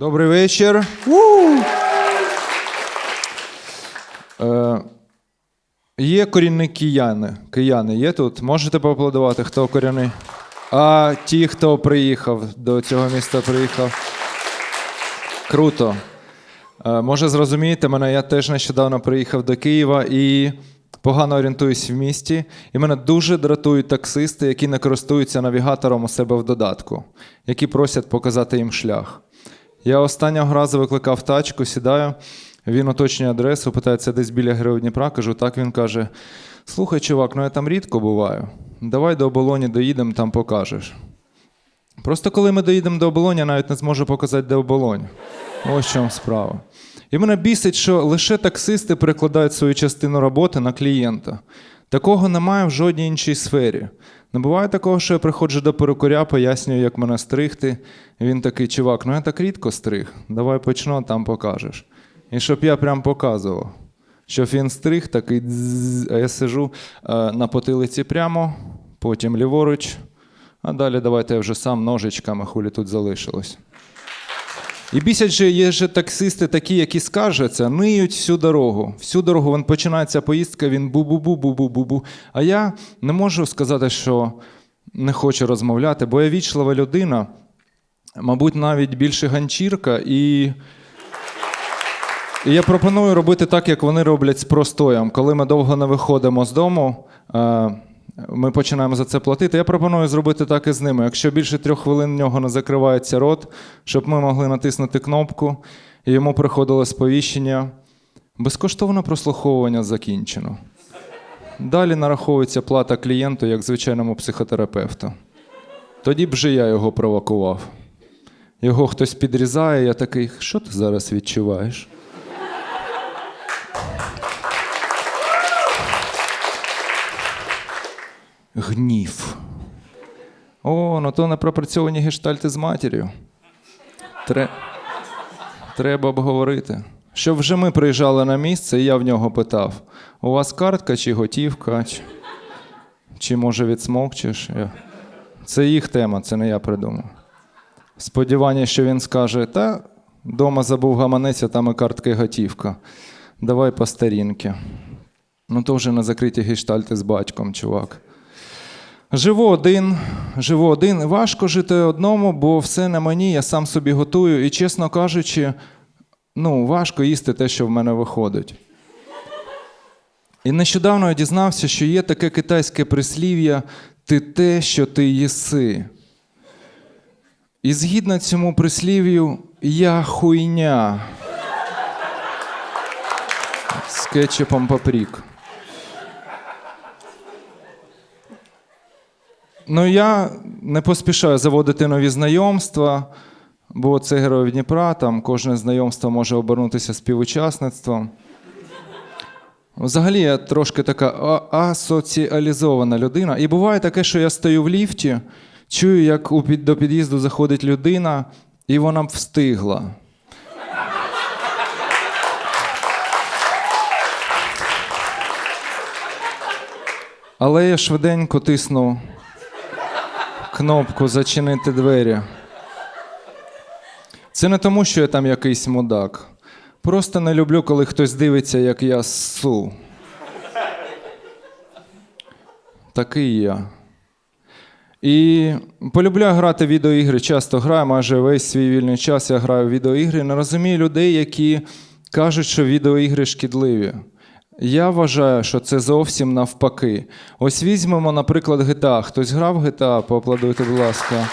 Добрий вечір. Е, є корінні кияни. Кияни є тут. Можете поаплодувати, хто корінний? А ті, хто приїхав до цього міста, приїхав. Круто. Е, може, зрозумієте мене, я теж нещодавно приїхав до Києва і погано орієнтуюсь в місті. І мене дуже дратують таксисти, які не користуються навігатором у себе в додатку, які просять показати їм шлях. Я останнього разу викликав тачку, сідаю, він уточнює адресу, питає, це десь біля Героїв Дніпра. Кажу, так він каже: Слухай, чувак, ну я там рідко буваю. Давай до оболоні доїдемо, там покажеш. Просто коли ми доїдемо до оболоні, я навіть не зможу показати, де оболонь. Ось в чому справа. І мене бісить, що лише таксисти перекладають свою частину роботи на клієнта. Такого немає в жодній іншій сфері. Не буває такого, що я приходжу до перукаря, пояснюю, як мене стригти. Він такий, чувак, ну я так рідко стриг. Давай почну, а там покажеш. І щоб я прям показував. Щоб він стриг, такий дзз, а я сижу е, на потилиці прямо, потім ліворуч, а далі давайте я вже сам ножичками, хулі тут залишилось. І бісять же є же таксисти такі, які скаржаться, ниють всю дорогу. Всю дорогу він починається поїздка, він бу-бу-бу-бу-бу-бу-бу. А я не можу сказати, що не хочу розмовляти, бо я вічлива людина, мабуть, навіть більше ганчірка, і, і я пропоную робити так, як вони роблять з простоєм. Коли ми довго не виходимо з дому. Ми починаємо за це платити. Я пропоную зробити так і з ними. Якщо більше трьох хвилин в нього не закривається рот, щоб ми могли натиснути кнопку, і йому приходило сповіщення. Безкоштовне прослуховування закінчено. Далі нараховується плата клієнту як звичайному психотерапевту. Тоді б же я його провокував. Його хтось підрізає, я такий, що ти зараз відчуваєш? Гнів. О, ну то не пропрацьовані гештальти з матір'ю. Тре... Треба обговорити. Щоб вже ми приїжджали на місце, і я в нього питав: у вас картка чи готівка, чи, чи може відсмокчеш? Це їх тема, це не я придумав. Сподівання, що він скаже: та дома забув гаманець, а там і картка і готівка. Давай по старінки. Ну то вже на закриті гештальти з батьком, чувак. Живу один, живу один. Важко жити одному, бо все на мені, я сам собі готую. І, чесно кажучи, ну, важко їсти те, що в мене виходить. І нещодавно я дізнався, що є таке китайське прислів'я ти те, що ти їси. І згідно цьому прислів'ю, я хуйня. З кетчупом папрік. Ну, я не поспішаю заводити нові знайомства, бо це герой Дніпра, там кожне знайомство може обернутися співучасництвом. Взагалі, я трошки така асоціалізована людина. І буває таке, що я стою в ліфті, чую, як до під'їзду заходить людина, і вона б встигла. Але я швиденько тисну кнопку зачинити двері. Це не тому, що я там якийсь мудак. Просто не люблю, коли хтось дивиться, як я ссу. Такий я. І полюбляю грати в відеоігри, часто граю, майже весь свій вільний час я граю в відеоігри. Не розумію людей, які кажуть, що відеоігри шкідливі. Я вважаю, що це зовсім навпаки. Ось візьмемо, наприклад, GTA. Хтось грав GTA? Поаплодуйте, будь ласка.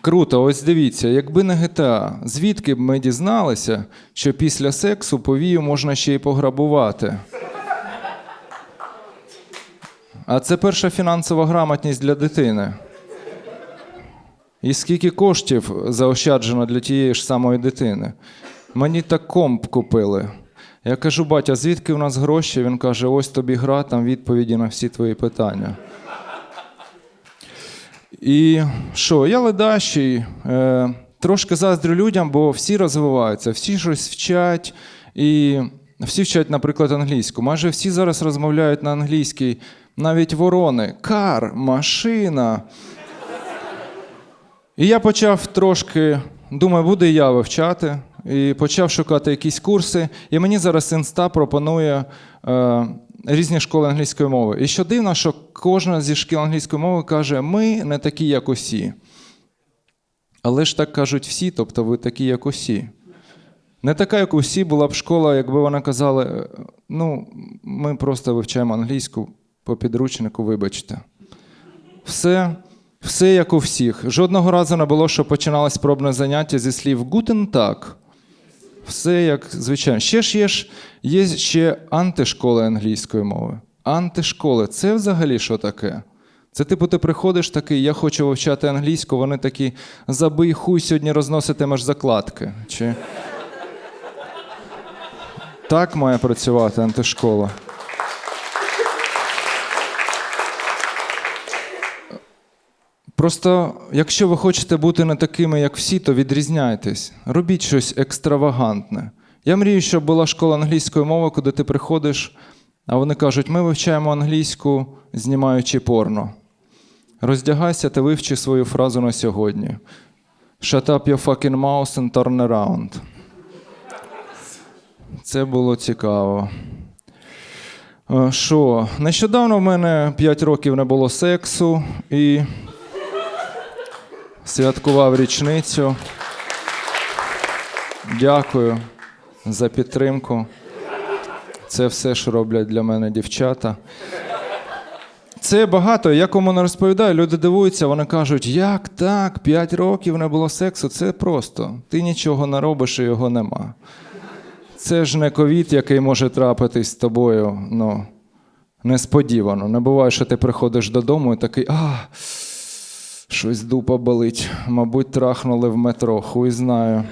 Круто, ось дивіться, якби не GTA, звідки б ми дізналися, що після сексу повію можна ще й пограбувати. А це перша фінансова грамотність для дитини. І скільки коштів заощаджено для тієї ж самої дитини? Мені так комп купили. Я кажу, батя, звідки в нас гроші? Він каже: ось тобі гра, там відповіді на всі твої питання. І що, я ледащий, е, трошки заздрю людям, бо всі розвиваються, всі щось вчать, і всі вчать, наприклад, англійську. Майже всі зараз розмовляють на англійській, навіть ворони, кар, машина. І я почав трошки, думаю, буду і я вивчати, і почав шукати якісь курси. І мені зараз інста пропонує е, різні школи англійської мови. І що дивно, що кожна зі шкіл англійської мови каже: ми не такі, як усі. Але ж так кажуть всі, тобто ви такі, як усі. Не така, як усі, була б школа, якби вона казала: е, ну, ми просто вивчаємо англійську по підручнику, вибачте. Все, все як у всіх. Жодного разу не було, що починалось пробне заняття зі слів «Guten Tag». Все як звичайно. Ще ж є ж є ще антишколи англійської мови. Антишколи це взагалі що таке? Це типу, ти приходиш такий, я хочу вивчати англійську, вони такі забий хуй сьогодні розноситимеш закладки. Чи... Так має працювати антишкола. Просто, якщо ви хочете бути не такими, як всі, то відрізняйтесь. Робіть щось екстравагантне. Я мрію, щоб була школа англійської мови, куди ти приходиш, а вони кажуть, ми вивчаємо англійську, знімаючи порно. Роздягайся та вивчи свою фразу на сьогодні. Shut up your fucking mouth and turn around. Це було цікаво. Е, Що? Нещодавно в мене 5 років не було сексу і святкував річницю. Дякую за підтримку. Це все, що роблять для мене дівчата. Це багато. Я кому не розповідаю, люди дивуються, вони кажуть, як так, 5 років не було сексу. Це просто. Ти нічого не робиш і його нема. Це ж не ковід, який може трапитись з тобою. Ну, несподівано. Не буває, що ти приходиш додому і такий, а, щось дупа болить. Мабуть, трахнули в метро, хуй знаю.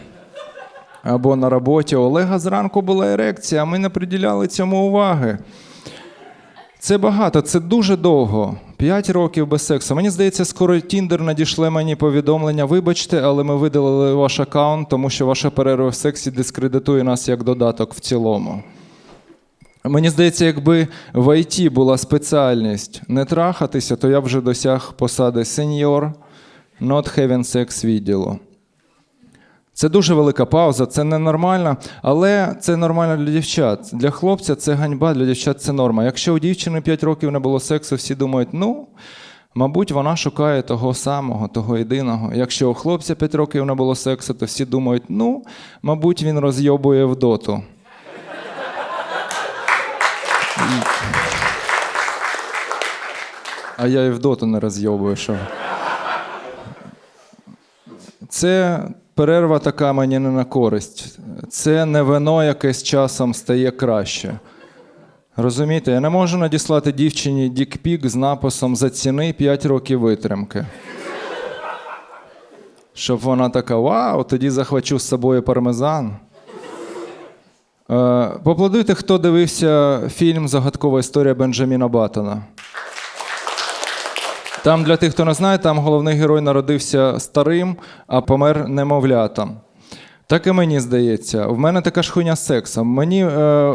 Або на роботі Олега зранку була ерекція, а ми не приділяли цьому уваги. Це багато, це дуже довго. П'ять років без сексу. Мені здається, скоро Тіндер надішле мені повідомлення. Вибачте, але ми видалили ваш аккаунт, тому що ваша перерва в сексі дискредитує нас як додаток в цілому. Мені здається, якби в ІТ була спеціальність не трахатися, то я вже досяг посади сеньор not having sex відділу. Це дуже велика пауза, це ненормально, але це нормально для дівчат. Для хлопця це ганьба, для дівчат це норма. Якщо у дівчини 5 років не було сексу, всі думають, ну, мабуть, вона шукає того самого, того єдиного. Якщо у хлопця 5 років не було сексу, то всі думають, ну, мабуть, він розйобує в доту. А я і в доту не розйобую, що. Це перерва така мені не на користь. Це не вино, яке з часом стає краще. Розумієте, я не можу надіслати дівчині дікпік з написом Заціни 5 років витримки. Щоб вона така: Вау, тоді захвачу з собою пармезан. Е, Поаплодуйте, хто дивився фільм Загадкова історія Бенджаміна Баттона. Там, для тих, хто не знає, там головний герой народився старим, а помер немовлятам. Так і мені здається. В мене така ж хуйня з сексом. Мені е,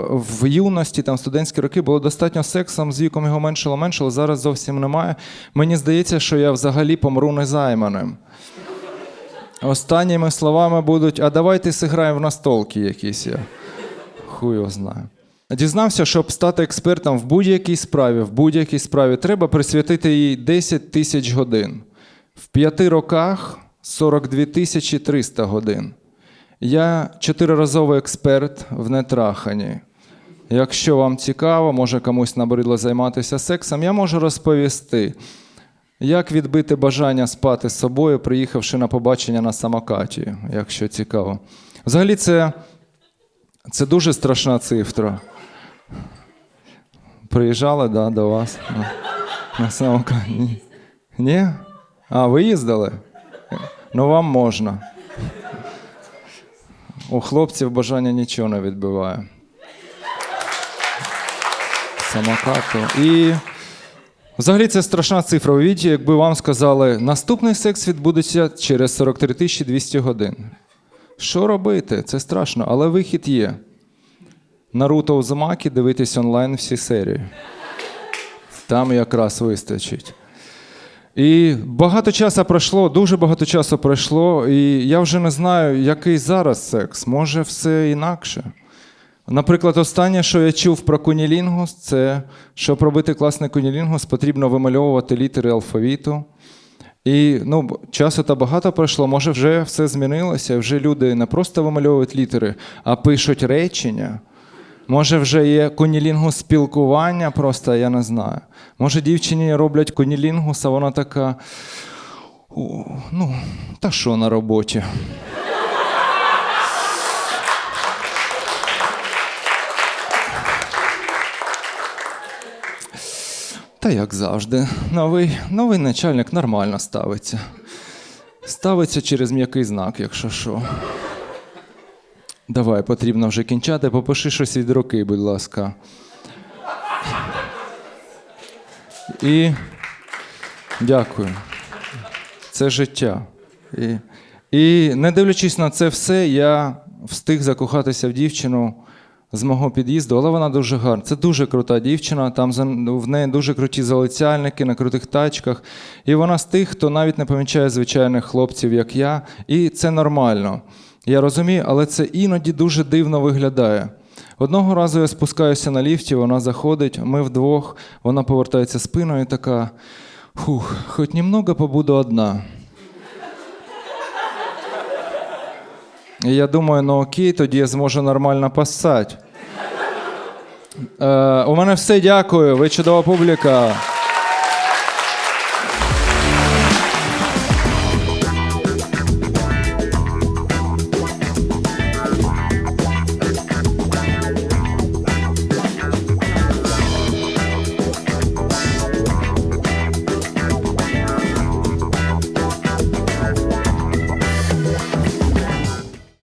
в юності, там студентські роки, було достатньо сексом, з віком його меншало, меншало, зараз зовсім немає. Мені здається, що я взагалі помру незайманим. Останніми словами будуть: а давайте зіграємо в настолки якісь. Хуй його знаю. Дізнався, щоб стати експертом в будь-якій справі, в будь-якій справі треба присвятити їй 10 тисяч годин. В п'яти роках 42 тисячі 300 годин. Я чотириразовий експерт в нетраханні. Якщо вам цікаво, може комусь набридло займатися сексом, я можу розповісти, як відбити бажання спати з собою, приїхавши на побачення на самокаті, якщо цікаво. Взагалі, це, це дуже страшна цифра. Приїжджали да, до вас на, на самокаті? Ні. Ні? А, ви їздили? Ну, вам можна. У хлопців бажання нічого не відбиває. Самокату. І взагалі це страшна цифра. Уявіть, якби вам сказали, наступний секс відбудеться через 43 тисячі 200 годин. Що робити? Це страшно, але вихід є. Наруто Узумакі дивитись онлайн всі серії. Там якраз вистачить. І багато часу пройшло, дуже багато часу пройшло, і я вже не знаю, який зараз секс. Може, все інакше. Наприклад, останнє, що я чув про кунілінгус, це щоб робити класний кунілінгус, потрібно вимальовувати літери алфавіту. І ну, часу та багато пройшло, може, вже все змінилося, вже люди не просто вимальовують літери, а пишуть речення. Може, вже є конілінгу спілкування, просто я не знаю. Може, дівчині роблять кунілінгус, а вона така. «О, ну, та що на роботі? Та як завжди, новий, новий начальник нормально ставиться. Ставиться через м'який знак, якщо що. Давай, потрібно вже кінчати. Попиши щось від руки, будь ласка. І дякую. Це життя. І, і не дивлячись на це все, я встиг закохатися в дівчину з мого під'їзду, але вона дуже гарна. Це дуже крута дівчина. Там в неї дуже круті залицяльники на крутих тачках. І вона з тих, хто навіть не помічає звичайних хлопців, як я. І це нормально. Я розумію, але це іноді дуже дивно виглядає. Одного разу я спускаюся на ліфті, вона заходить, ми вдвох, вона повертається спиною така: фух, хоч немного побуду одна. І я думаю, ну окей, тоді я зможу нормально пасати. Е, у мене все дякую. Ви чудова публіка.